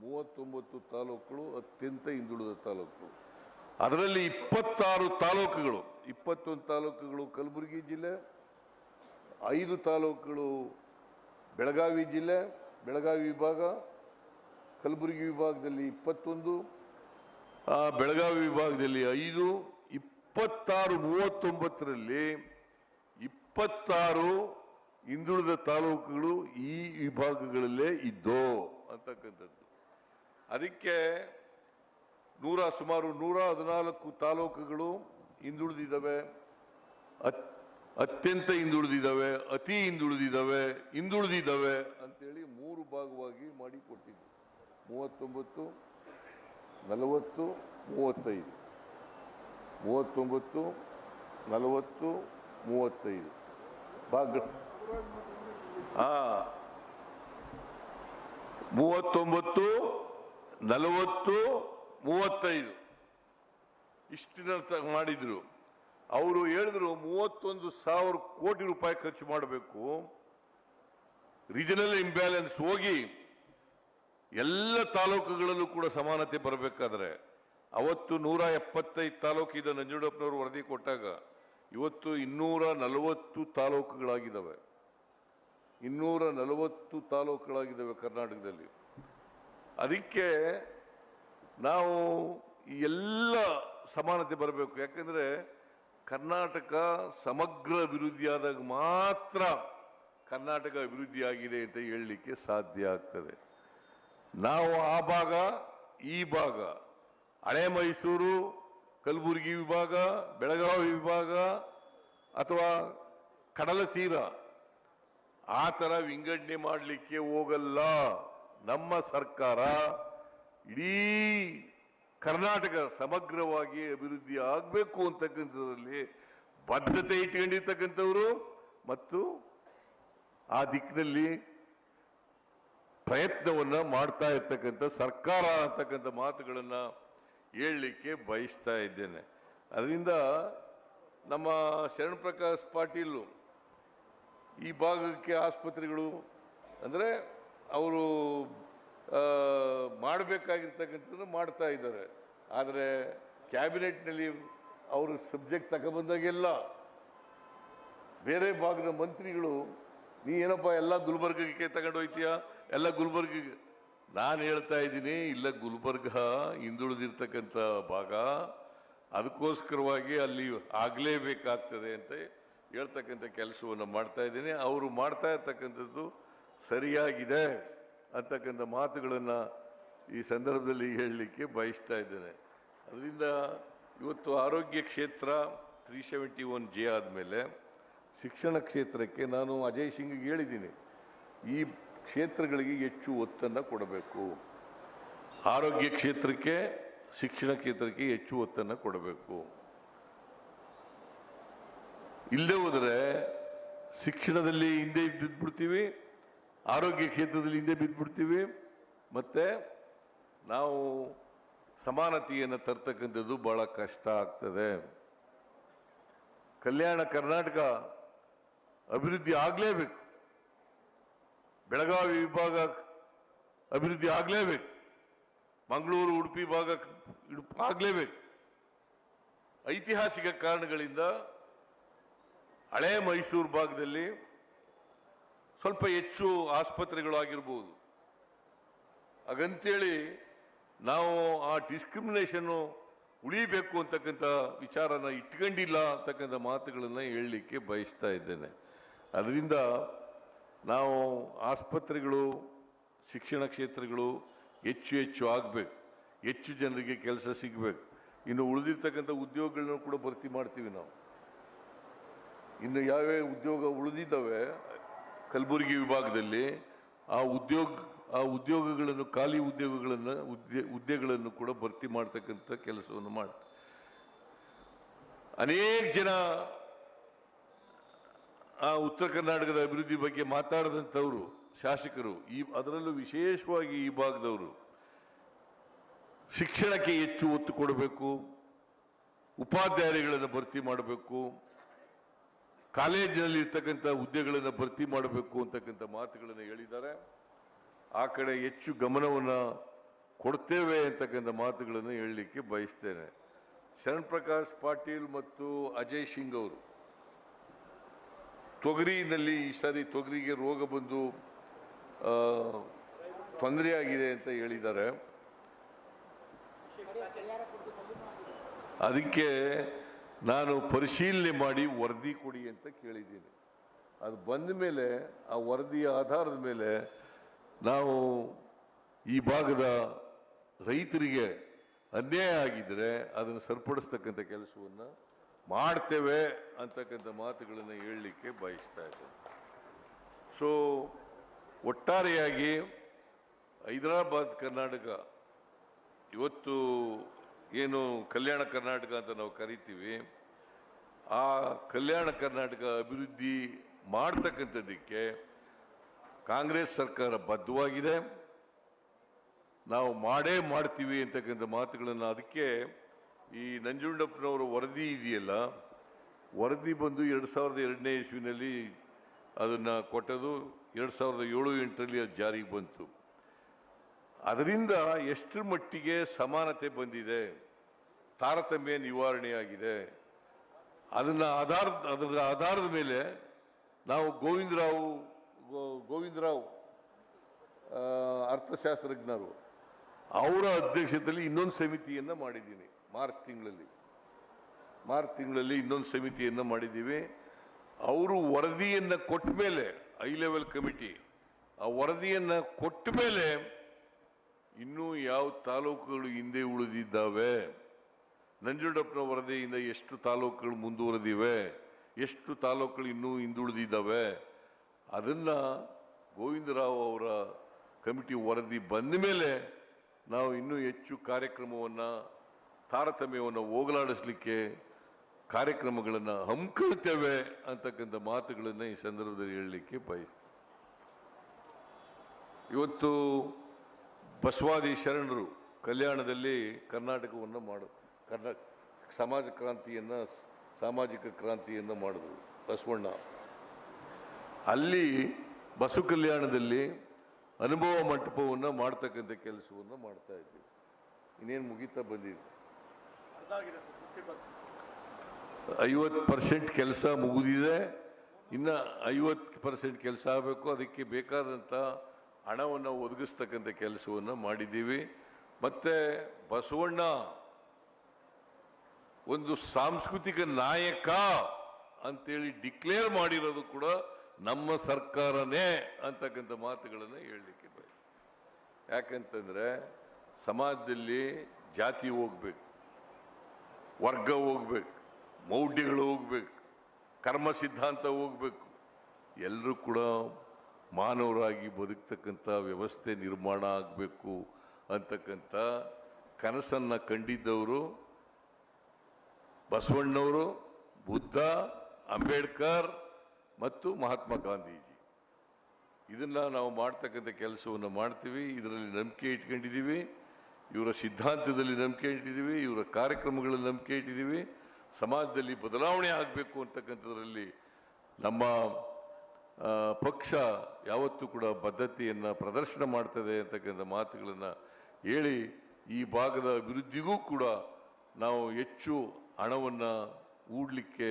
ಮೂವತ್ತೊಂಬತ್ತು ತಾಲೂಕುಗಳು ಅತ್ಯಂತ ಹಿಂದುಳಿದ ತಾಲೂಕುಗಳು ಅದರಲ್ಲಿ ಇಪ್ಪತ್ತಾರು ತಾಲೂಕುಗಳು, ಇಪ್ಪತ್ತೊಂದು ತಾಲೂಕುಗಳು ಕಲಬುರಗಿ ಜಿಲ್ಲೆ, ಐದು ತಾಲೂಕುಗಳು ಬೆಳಗಾವಿ ಜಿಲ್ಲೆ ಬೆಳಗಾವಿ ವಿಭಾಗ, ಕಲಬುರಗಿ ವಿಭಾಗದಲ್ಲಿ ಇಪ್ಪತ್ತೊಂದು ಬೆಳಗಾವಿ ವಿಭಾಗದಲ್ಲಿ ಐದು, ಇಪ್ಪತ್ತಾರು ಮೂವತ್ತೊಂಬತ್ತರಲ್ಲಿ ಇಪ್ಪತ್ತಾರು ಹಿಂದುಳಿದ ತಾಲೂಕುಗಳು ಈ ವಿಭಾಗಗಳಲ್ಲೇ ಇದ್ದೋ ಅಂತಕ್ಕಂಥದ್ದು. ಅದಕ್ಕೆ ನೂರ, ಸುಮಾರು ನೂರ ಹದಿನಾಲ್ಕು ತಾಲೂಕುಗಳು ಹಿಂದುಳಿದಿದ್ದಾವೆ. ಅತ್- ಅತ್ಯಂತ ಹಿಂದುಳಿದಿದ್ದಾವೆ, ಅತಿ ಹಿಂದುಳಿದಿದ್ದಾವೆ ಹಿಂದುಳಿದಿದ್ದಾವೆ ಅಂತೇಳಿ ಭಾಗವಾಗಿ ಮಾಡಿ ಕೊಟ್ಟಿದ್ದು ಮೂವತ್ತೊಂಬತ್ತು, ನಲವತ್ತು, ಮೂವತ್ತೈದು. ಮೂವತ್ತೊಂಬತ್ತು, ನಲವತ್ತು, ಮೂವತ್ತೈದು. ಭಾಗ. ಆ ಮೂವತ್ತೊಂಬತ್ತು, ನಲವತ್ತು, ಮೂವತ್ತೈದು. ಇಷ್ಟಿನ ಮಾಡಿದ್ರು. ಅವರು ಹೇಳಿದ್ರು ಮೂವತ್ತೊಂದು ಸಾವಿರ ಕೋಟಿ ರೂಪಾಯಿ ಖರ್ಚು ಮಾಡಬೇಕು. ರೀಜನಲ್ ಇಂಬ್ಯಾಲೆನ್ಸ್ ಹೋಗಿ ಎಲ್ಲ ತಾಲೂಕುಗಳಲ್ಲೂ ಕೂಡ ಸಮಾನತೆ ಬರಬೇಕಾದ್ರೆ ಅವತ್ತು ನೂರ ಎಪ್ಪತ್ತೈದು ತಾಲೂಕು ಇದ್ದ ನಂಜುಂಡಪ್ಪನವರು ವರದಿ ಕೊಟ್ಟಾಗ ಇವತ್ತು ಇನ್ನೂರ ನಲವತ್ತು ತಾಲೂಕುಗಳಾಗಿದ್ದಾವೆ. ಇನ್ನೂರ ನಲವತ್ತು ತಾಲೂಕುಗಳಾಗಿದ್ದಾವೆ ಕರ್ನಾಟಕದಲ್ಲಿ. ಅದಕ್ಕೆ ನಾವು ಎಲ್ಲ ಸಮಾನತೆ ಬರಬೇಕು. ಯಾಕೆಂದರೆ ಕರ್ನಾಟಕ ಸಮಗ್ರ ಅಭಿವೃದ್ಧಿಯಾದಾಗ ಮಾತ್ರ ಕರ್ನಾಟಕ ಅಭಿವೃದ್ಧಿಯಾಗಿದೆ ಅಂತ ಹೇಳಲಿಕ್ಕೆ ಸಾಧ್ಯ ಆಗ್ತದೆ. ನಾವು ಆ ಭಾಗ, ಈ ಭಾಗ, ಹಳೆ ಮೈಸೂರು, ಕಲಬುರಗಿ ವಿಭಾಗ, ಬೆಳಗಾವಿ ವಿಭಾಗ ಅಥವಾ ಕಡಲ ತೀರ, ಆ ಥರ ವಿಂಗಡಣೆ ಮಾಡಲಿಕ್ಕೆ ಹೋಗಲ್ಲ. ನಮ್ಮ ಸರ್ಕಾರ ಇಡೀ ಕರ್ನಾಟಕ ಸಮಗ್ರವಾಗಿ ಅಭಿವೃದ್ಧಿ ಆಗಬೇಕು ಅಂತಕ್ಕಂಥದ್ರಲ್ಲಿ ಬದ್ಧತೆ ಇಟ್ಕೊಂಡಿರ್ತಕ್ಕಂಥವರು ಮತ್ತು ಆ ದಿಕ್ಕಿನಲ್ಲಿ ಪ್ರಯತ್ನವನ್ನು ಮಾಡ್ತಾ ಇರ್ತಕ್ಕಂಥ ಸರ್ಕಾರ ಅಂತಕ್ಕಂಥ ಮಾತುಗಳನ್ನು ಹೇಳಲಿಕ್ಕೆ ಬಯಸ್ತಾ ಇದ್ದೇನೆ. ಅದರಿಂದ ನಮ್ಮ ಶರಣ್ ಪ್ರಕಾಶ್ ಪಾಟೀಲು ಈ ಭಾಗಕ್ಕೆ ಆಸ್ಪತ್ರೆಗಳು ಅಂದರೆ ಅವರು ಮಾಡಬೇಕಾಗಿರ್ತಕ್ಕಂಥದ್ದು ಮಾಡ್ತಾ ಇದ್ದಾರೆ. ಆದರೆ ಕ್ಯಾಬಿನೆಟ್ನಲ್ಲಿ ಅವರು ಸಬ್ಜೆಕ್ಟ್ ತಗೊಬಂದಾಗೆಲ್ಲ ಬೇರೆ ಭಾಗದ ಮಂತ್ರಿಗಳು ನೀ ಏನಪ್ಪ ಎಲ್ಲ ಗುಲ್ಬರ್ಗಕ್ಕೆ ತಗೊಂಡು ಹೋಯ್ತೀಯ? ಎಲ್ಲ ಗುಲ್ಬರ್ಗಿಗೆ ನಾನು ಹೇಳ್ತಾ ಇದ್ದೀನಿ, ಇಲ್ಲ ಗುಲ್ಬರ್ಗ ಹಿಂದುಳಿದಿರ್ತಕ್ಕಂಥ ಭಾಗ, ಅದಕ್ಕೋಸ್ಕರವಾಗಿ ಅಲ್ಲಿ ಆಗಲೇಬೇಕಾಗ್ತದೆ ಅಂತ ಹೇಳ್ತಕ್ಕಂಥ ಕೆಲಸವನ್ನು ಮಾಡ್ತಾ ಇದ್ದೀನಿ. ಅವರು ಮಾಡ್ತಾ ಇರ್ತಕ್ಕಂಥದ್ದು ಸರಿಯಾಗಿದೆ ಅಂತಕ್ಕಂಥ ಮಾತುಗಳನ್ನು ಈ ಸಂದರ್ಭದಲ್ಲಿ ಹೇಳಲಿಕ್ಕೆ ಬಯಸ್ತಾ ಇದ್ದೇನೆ. ಅದರಿಂದ ಇವತ್ತು ಆರೋಗ್ಯ ಕ್ಷೇತ್ರ ತ್ರೀ ಸೆವೆಂಟಿ ಒನ್ ಜೆ ಆದಮೇಲೆ ಶಿಕ್ಷಣ ಕ್ಷೇತ್ರಕ್ಕೆ ನಾನು ಅಜಯ್ ಸಿಂಗ್ಗೆ ಹೇಳಿದ್ದೀನಿ, ಈ ಕ್ಷೇತ್ರಗಳಿಗೆ ಹೆಚ್ಚು ಒತ್ತನ್ನು ಕೊಡಬೇಕು. ಆರೋಗ್ಯ ಕ್ಷೇತ್ರಕ್ಕೆ, ಶಿಕ್ಷಣ ಕ್ಷೇತ್ರಕ್ಕೆ ಹೆಚ್ಚು ಒತ್ತನ್ನು ಕೊಡಬೇಕು. ಇಲ್ಲದೆ ಹೋದರೆ ಶಿಕ್ಷಣದಲ್ಲಿ ಹಿಂದೆ ಬಿದ್ದುಬಿಡ್ತೀವಿ ಆರೋಗ್ಯ ಕ್ಷೇತ್ರದಲ್ಲಿ ಹಿಂದೆ ಬಿದ್ದುಬಿಡ್ತೀವಿ ಮತ್ತು ನಾವು ಸಮಾನತೆಯನ್ನು ತರ್ತಕ್ಕಂಥದ್ದು ಭಾಳ ಕಷ್ಟ ಆಗ್ತದೆ. ಕಲ್ಯಾಣ ಕರ್ನಾಟಕ ಅಭಿವೃದ್ಧಿ ಆಗಲೇಬೇಕು. ಬೆಳಗಾವಿ ವಿಭಾಗ ಅಭಿವೃದ್ಧಿ ಆಗಲೇಬೇಕು. ಮಂಗಳೂರು, ಉಡುಪಿ ಭಾಗ ಆಗಲೇಬೇಕು. ಐತಿಹಾಸಿಕ ಕಾರಣಗಳಿಂದ ಹಳೆ ಮೈಸೂರು ಭಾಗದಲ್ಲಿ ಸ್ವಲ್ಪ ಹೆಚ್ಚು ಆಸ್ಪತ್ರೆಗಳಾಗಿರ್ಬೋದು ಹಾಗಂತೇಳಿ ನಾವು ಆ ಡಿಸ್ಕ್ರಿಮಿನೇಷನ್ನು ಉಳಿಬೇಕು ಅಂತಕ್ಕಂಥ ವಿಚಾರನ ಇಟ್ಕೊಂಡಿಲ್ಲ ಅಂತಕ್ಕಂಥ ಮಾತುಗಳನ್ನು ಹೇಳಲಿಕ್ಕೆ ಬಯಸ್ತಾ ಇದ್ದೇನೆ. ಅದರಿಂದ ನಾವು ಆಸ್ಪತ್ರೆಗಳು, ಶಿಕ್ಷಣ ಕ್ಷೇತ್ರಗಳು ಹೆಚ್ಚು ಹೆಚ್ಚು ಆಗಬೇಕು. ಹೆಚ್ಚು ಜನರಿಗೆ ಕೆಲಸ ಸಿಗಬೇಕು. ಇನ್ನು ಉಳಿದಿರ್ತಕ್ಕಂಥ ಉದ್ಯೋಗಗಳನ್ನು ಕೂಡ ಭರ್ತಿ ಮಾಡ್ತೀವಿ ನಾವು. ಇನ್ನು ಯಾವ ಉದ್ಯೋಗ ಉಳಿದಿದ್ದಾವೆ, ಕಲಬುರಗಿ ವಿಭಾಗದಲ್ಲಿ, ಆ ಉದ್ಯೋಗ, ಆ ಉದ್ಯೋಗಗಳನ್ನು, ಖಾಲಿ ಉದ್ಯೋಗಗಳನ್ನು ಉದ್ಯೋಗಗಳನ್ನು ಹುದ್ದೆಗಳನ್ನು ಕೂಡ ಭರ್ತಿ ಮಾಡ್ತಕ್ಕಂಥ ಕೆಲಸವನ್ನು ಮಾಡ್ತೀವಿ. ಅನೇಕ ಜನ ಆ ಉತ್ತರ ಕರ್ನಾಟಕದ ಅಭಿವೃದ್ಧಿ ಬಗ್ಗೆ ಮಾತಾಡಿದಂಥವರು, ಶಾಸಕರು, ಈ ಅದರಲ್ಲೂ ವಿಶೇಷವಾಗಿ ಈ ಭಾಗದವರು, ಶಿಕ್ಷಣಕ್ಕೆ ಹೆಚ್ಚು ಒತ್ತು ಕೊಡಬೇಕು, ಉಪಾಧ್ಯಾಯರುಗಳನ್ನು ಭರ್ತಿ ಮಾಡಬೇಕು, ಕಾಲೇಜಿನಲ್ಲಿ ಇರ್ತಕ್ಕಂಥ ಹುದ್ದೆಗಳನ್ನು ಭರ್ತಿ ಮಾಡಬೇಕು ಅಂತಕ್ಕಂಥ ಮಾತುಗಳನ್ನು ಹೇಳಿದ್ದಾರೆ. ಆ ಕಡೆ ಹೆಚ್ಚು ಗಮನವನ್ನು ಕೊಡ್ತೇವೆ ಅಂತಕ್ಕಂಥ ಮಾತುಗಳನ್ನು ಹೇಳಲಿಕ್ಕೆ ಬಯಸ್ತೇನೆ. ಶರಣ್ ಪ್ರಕಾಶ್ ಪಾಟೀಲ್ ಮತ್ತು ಅಜಯ್ ಸಿಂಗ್ ಅವರು. ತೊಗರಿನಲ್ಲಿ ಈ ಸಾರಿ ತೊಗರಿಗೆ ರೋಗ ಬಂದು ತೊಂದರೆಯಾಗಿದೆ ಅಂತ ಹೇಳಿದ್ದಾರೆ. ಅದಕ್ಕೆ ನಾನು ಪರಿಶೀಲನೆ ಮಾಡಿ ವರದಿ ಕೊಡಿ ಅಂತ ಕೇಳಿದ್ದೀನಿ. ಅದು ಬಂದ ಮೇಲೆ, ಆ ವರದಿಯ ಆಧಾರದ ಮೇಲೆ ನಾವು ಈ ಭಾಗದ ರೈತರಿಗೆ ಅನ್ಯಾಯ ಆಗಿದ್ದರೆ ಅದನ್ನು ಸರಿಪಡಿಸ್ತಕ್ಕಂಥ ಕೆಲಸವನ್ನು ಮಾಡ್ತೇವೆ ಅಂತಕ್ಕಂಥ ಮಾತುಗಳನ್ನು ಹೇಳಲಿಕ್ಕೆ ಬಯಸ್ತಾ ಇದ್ದೇನೆ. ಸೊ ಒಟ್ಟಾರೆಯಾಗಿ ಹೈದರಾಬಾದ್ ಕರ್ನಾಟಕ, ಇವತ್ತು ಏನು ಕಲ್ಯಾಣ ಕರ್ನಾಟಕ ಅಂತ ನಾವು ಕರಿತೀವಿ, ಆ ಕಲ್ಯಾಣ ಕರ್ನಾಟಕ ಅಭಿವೃದ್ಧಿ ಮಾಡ್ತಕ್ಕಂಥದ್ದಕ್ಕೆ ಕಾಂಗ್ರೆಸ್ ಸರ್ಕಾರ ಬದ್ಧವಾಗಿದೆ. ನಾವು ಮಾಡೇ ಮಾಡ್ತೀವಿ ಅಂತಕ್ಕಂಥ ಮಾತುಗಳನ್ನು ಅದಕ್ಕೆ ಈ ನಂಜುಂಡಪ್ಪನವರ ವರದಿ ಇದೆಯಲ್ಲ? ವರದಿ ಬಂದು ಎರಡು ಸಾವಿರದ ಎರಡನೇ ಇಸ್ವಿನಲ್ಲಿ ಅದನ್ನು ಕೊಟ್ಟದು ಎರಡು ಸಾವಿರದ ಏಳು ಎಂಟರಲ್ಲಿ ಅದು ಜಾರಿಗೆ ಬಂತು. ಅದರಿಂದ ಎಷ್ಟರ ಮಟ್ಟಿಗೆ ಸಮಾನತೆ ಬಂದಿದೆ? ತಾರತಮ್ಯ ನಿವಾರಣೆಯಾಗಿದೆ. ಅದನ್ನು ಆಧಾರ, ಅದರ ಆಧಾರದ ಮೇಲೆ ನಾವು ಗೋವಿಂದರಾವ್ ಗೋವಿಂದರಾವ್ ಅರ್ಥಶಾಸ್ತ್ರಜ್ಞರು ಅವರ ಅಧ್ಯಕ್ಷತೆಯಲ್ಲಿ ಇನ್ನೊಂದು ಸಮಿತಿಯನ್ನು ಮಾಡಿದ್ದೀನಿ. ಮಾರ್ಚ್ ತಿಂಗಳಲ್ಲಿ. ಮಾರ್ಚ್ ತಿಂಗಳಲ್ಲಿ ಇನ್ನೊಂದು ಸಮಿತಿಯನ್ನು ಮಾಡಿದ್ದೀವಿ. ಅವರು ವರದಿಯನ್ನು ಕೊಟ್ಟ ಮೇಲೆ ಹೈ ಲೆವೆಲ್ ಕಮಿಟಿ ಆ ವರದಿಯನ್ನು ಕೊಟ್ಟ ಮೇಲೆ ಇನ್ನೂ ಯಾವ ತಾಲೂಕುಗಳು ಹಿಂದೆ ಉಳಿದಿದ್ದಾವೆ? ನಂಜುಂಡಪ್ಪನ ವರದಿಯಿಂದ ಎಷ್ಟು ತಾಲೂಕುಗಳು ಮುಂದುವರೆದಿವೆ? ಎಷ್ಟು ತಾಲೂಕುಗಳು ಇನ್ನೂ ಹಿಂದುಳಿದಿದ್ದಾವೆ? ಅದನ್ನು ಗೋವಿಂದರಾವ್ ಅವರ ಕಮಿಟಿ ವರದಿ ಬಂದ ಮೇಲೆ ನಾವು ಇನ್ನೂ ಹೆಚ್ಚು ಕಾರ್ಯಕ್ರಮವನ್ನು ತಾರತಮ್ಯವನ್ನು ಹೋಗಲಾಡಿಸ್ಲಿಕ್ಕೆ ಕಾರ್ಯಕ್ರಮಗಳನ್ನು ಹಮ್ಮಿಕೊಳ್ತೇವೆ ಅಂತಕ್ಕಂಥ ಮಾತುಗಳನ್ನು ಈ ಸಂದರ್ಭದಲ್ಲಿ ಹೇಳಲಿಕ್ಕೆ ಬಯಸ್ತೀನಿ. ಇವತ್ತು ಬಸವಾದಿ ಶರಣರು ಕಲ್ಯಾಣದಲ್ಲಿ ಕರ್ನಾಟಕವನ್ನು ಮಾಡು, ಕರ್ನಾ, ಸಮಾಜ ಕ್ರಾಂತಿಯನ್ನು, ಸಾಮಾಜಿಕ ಕ್ರಾಂತಿಯನ್ನು ಮಾಡಿದ್ರು ಬಸವಣ್ಣ. ಅಲ್ಲಿ ಬಸವ ಕಲ್ಯಾಣದಲ್ಲಿ ಅನುಭವ ಮಂಟಪವನ್ನು ಮಾಡ್ತಕ್ಕಂಥ ಕೆಲಸವನ್ನು ಮಾಡ್ತಾ ಇದ್ದೀವಿ ಇನ್ನೇನು ಮುಗಿತಾ ಬಂದಿದೆ ಐವತ್ತು ಪರ್ಸೆಂಟ್ ಕೆಲಸ ಮುಗಿದಿದೆ. ಇನ್ನು ಐವತ್ತು ಪರ್ಸೆಂಟ್ ಕೆಲಸ ಆಗಬೇಕು. ಅದಕ್ಕೆ ಬೇಕಾದಂಥ ಹಣವನ್ನು ಒದಗಿಸ್ತಕ್ಕಂಥ ಕೆಲಸವನ್ನು ಮಾಡಿದ್ದೀವಿ. ಮತ್ತೆ ಬಸವಣ್ಣ ಒಂದು ಸಾಂಸ್ಕೃತಿಕ ನಾಯಕ ಅಂತೇಳಿ ಡಿಕ್ಲೇರ್ ಮಾಡಿರೋದು ಕೂಡ ನಮ್ಮ ಸರ್ಕಾರನೇ ಅಂತಕ್ಕಂಥ ಮಾತುಗಳನ್ನು ಹೇಳಲಿಕ್ಕೆ ಬಯಸ್ತೀನಿ. ಯಾಕಂತಂದ್ರೆ ಸಮಾಜದಲ್ಲಿ ಜಾತಿ ಹೋಗ್ಬೇಕು. ವರ್ಗ ಹೋಗ್ಬೇಕು, ಮೌಢ್ಯಗಳು ಹೋಗ್ಬೇಕು, ಕರ್ಮ ಸಿದ್ಧಾಂತ ಹೋಗ್ಬೇಕು. ಎಲ್ಲರೂ ಕೂಡ ಮಾನವರಾಗಿ ಬದುಕ್ತಕ್ಕಂಥ ವ್ಯವಸ್ಥೆ ನಿರ್ಮಾಣ ಆಗಬೇಕು ಅಂತಕ್ಕಂಥ ಕನಸನ್ನು ಕಂಡಿದ್ದವರು ಬಸವಣ್ಣವರು, ಬುದ್ಧ, ಅಂಬೇಡ್ಕರ್ ಮತ್ತು ಮಹಾತ್ಮ ಗಾಂಧೀಜಿ. ಇದನ್ನು ನಾವು ಮಾಡ್ತಕ್ಕಂಥ ಕೆಲಸವನ್ನು ಮಾಡ್ತೀವಿ, ಇದರಲ್ಲಿ ನಂಬಿಕೆ ಇಟ್ಕೊಂಡಿದ್ದೀವಿ. ಇವರ ಸಿದ್ಧಾಂತದಲ್ಲಿ ನಂಬಿಕೆ ಇಟ್ಟಿದ್ದೀವಿ, ಇವರ ಕಾರ್ಯಕ್ರಮಗಳಲ್ಲಿ ನಂಬಿಕೆ ಇಟ್ಟಿದ್ದೀವಿ, ಸಮಾಜದಲ್ಲಿ ಬದಲಾವಣೆ ಆಗಬೇಕು ಅಂತಕ್ಕಂಥದ್ರಲ್ಲಿ ನಮ್ಮ ಪಕ್ಷ ಯಾವತ್ತೂ ಕೂಡ ಬದ್ಧತೆಯನ್ನು ಪ್ರದರ್ಶನ ಮಾಡ್ತದೆ ಅಂತಕ್ಕಂಥ ಮಾತುಗಳನ್ನು ಹೇಳಿ ಈ ಭಾಗದ ಅಭಿವೃದ್ಧಿಗೂ ಕೂಡ ನಾವು ಹೆಚ್ಚು ಹಣವನ್ನು ಹೂಡಲಿಕ್ಕೆ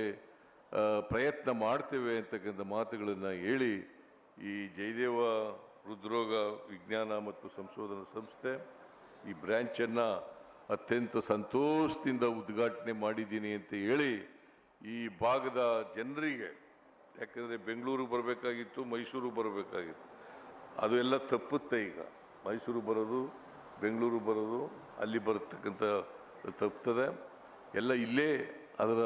ಪ್ರಯತ್ನ ಮಾಡ್ತೇವೆ ಅಂತಕ್ಕಂಥ ಮಾತುಗಳನ್ನು ಹೇಳಿ ಈ ಜಯದೇವ ಹೃದ್ರೋಗ ವಿಜ್ಞಾನ ಮತ್ತು ಸಂಶೋಧನಾ ಸಂಸ್ಥೆ ಈ ಬ್ರ್ಯಾಂಚನ್ನು ಅತ್ಯಂತ ಸಂತೋಷದಿಂದ ಉದ್ಘಾಟನೆ ಮಾಡಿದ್ದೀನಿ ಅಂತ ಹೇಳಿ ಈ ಭಾಗದ ಜನರಿಗೆ ಯಾಕಂದರೆ ಬೆಂಗಳೂರು ಬರಬೇಕಾಗಿತ್ತು ಮೈಸೂರು ಬರಬೇಕಾಗಿತ್ತು ಅದು ಎಲ್ಲ ತಪ್ಪುತ್ತೆ ಈಗ. ಮೈಸೂರು ಬರೋದು ಬೆಂಗಳೂರು ಬರೋದು ಅಲ್ಲಿ ಬರತಕ್ಕಂಥ ತಪ್ಪುತ್ತದೆ ಎಲ್ಲ ಇಲ್ಲೇ ಅದರ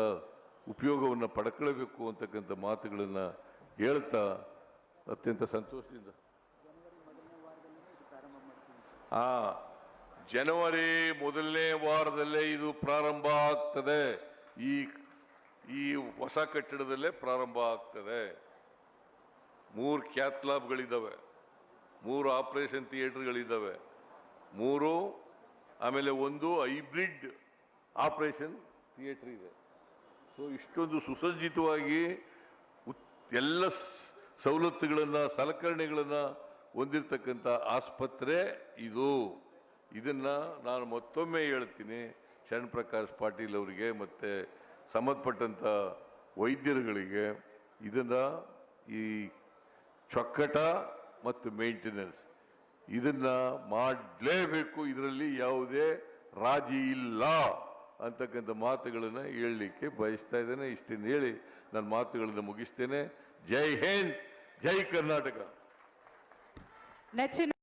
ಉಪಯೋಗವನ್ನು ಪಡ್ಕೊಳ್ಬೇಕು ಅಂತಕ್ಕಂಥ ಮಾತುಗಳನ್ನು ಹೇಳ್ತಾ ಅತ್ಯಂತ ಸಂತೋಷದಿಂದ. ಆ ಜನವರಿ ಮೊದಲನೇ ವಾರದಲ್ಲೇ ಇದು ಪ್ರಾರಂಭ ಆಗ್ತದೆ. ಈ ಈ ಹೊಸ ಕಟ್ಟಡದಲ್ಲೇ ಪ್ರಾರಂಭ ಆಗ್ತದೆ. ಮೂರು ಕ್ಯಾತ್ಲಾಬ್ಗಳಿದ್ದಾವೆ ಮೂರು ಆಪರೇಷನ್ ಥಿಯೇಟರ್ಗಳಿದ್ದಾವೆ ಮೂರು, ಆಮೇಲೆ ಒಂದು ಹೈಬ್ರಿಡ್ ಆಪರೇಷನ್ ಥಿಯೇಟರ್ ಇದೆ. ಸೊ, ಇಷ್ಟೊಂದು ಸುಸಜ್ಜಿತವಾಗಿ ಎಲ್ಲ ಸವಲತ್ತುಗಳನ್ನು, ಸಲಕರಣೆಗಳನ್ನು ಹೊಂದಿರತಕ್ಕಂಥ ಆಸ್ಪತ್ರೆ ಇದು. ಇದನ್ನ ನಾನು ಮತ್ತೊಮ್ಮೆ ಹೇಳ್ತೀನಿ. ಶರಣ್ ಪ್ರಕಾಶ್ ಪಾಟೀಲ್ ಅವರಿಗೆ ಮತ್ತು ಸಂಬಂಧಪಟ್ಟಂಥ ವೈದ್ಯರುಗಳಿಗೆ ಇದನ್ನು ಈ ಚೊಕ್ಕಟ ಮತ್ತು ಮೇಂಟೆನೆನ್ಸ್ ಇದನ್ನು ಮಾಡಲೇಬೇಕು. ಇದರಲ್ಲಿ ಯಾವುದೇ ರಾಜಿ ಇಲ್ಲ ಅಂತಕ್ಕಂಥ ಮಾತುಗಳನ್ನು ಹೇಳಲಿಕ್ಕೆ ಬಯಸ್ತಾ ಇದ್ದೇನೆ. ಇಷ್ಟನ್ನು ಹೇಳಿ ನನ್ನ ಮಾತುಗಳನ್ನು ಮುಗಿಸ್ತೇನೆ. ಜೈ ಹಿಂದ್, ಜೈ ಕರ್ನಾಟಕ. ನೆಚ್ಚಿನ